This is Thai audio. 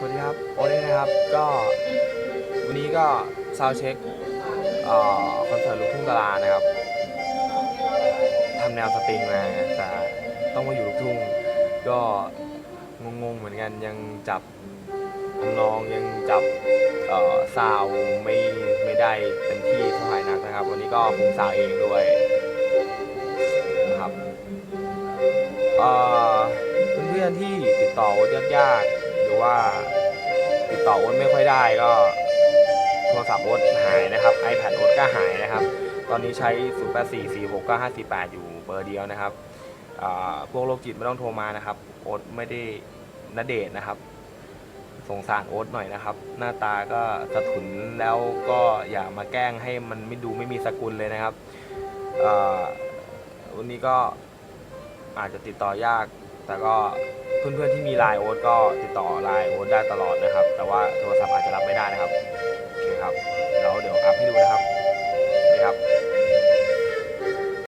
สวัสดีครับ โอเล่นะครับก็วันนี้ก็ซาวเช็คคอนเสิร์ตลูกทุ่งดารานะครับทำแนวสตริงมาแต่ต้องมาอยู่ลูกทุ่ง ก็งงๆเหมือนกันยังจับทำนองยังจับซาวไม่ไม่ได้เต็มที่เท่าไหร่นักนะครับ วันนี้ก็คุมซาวเองด้วยนะครับเพื่อนๆที่ติดต่อโอ๊ตยากๆ ว่าติดต่อโอ๊ตไม่ค่อยได้ก็โทรศัพท์โอ๊ตหายนะครับ iPad โอ๊ตก็หายนะครับ ตอนนี้ใช้ 084469548 อยู่เบอร์เดียวนะครับพวกโรคจิตไม่ต้องโทรมานะครับ โอ๊ตไม่ได้นเดทนะครับ สงสารโอ๊ตหน่อยนะครับ หน้าตาก็สะทุนแล้วก็อย่ามาแกล้งให้มันไม่ดูไม่มีสกุลเลยนะครับวันนี้ก็อาจจะติดต่อยาก แต่ก็เพื่อนๆที่มีไลน์โอ๊ตก็ติดต่อไลน์โอ๊ตได้ตลอดนะครับ แต่ว่าโทรศัพท์อาจจะรับไม่ได้นะครับ โอเคครับ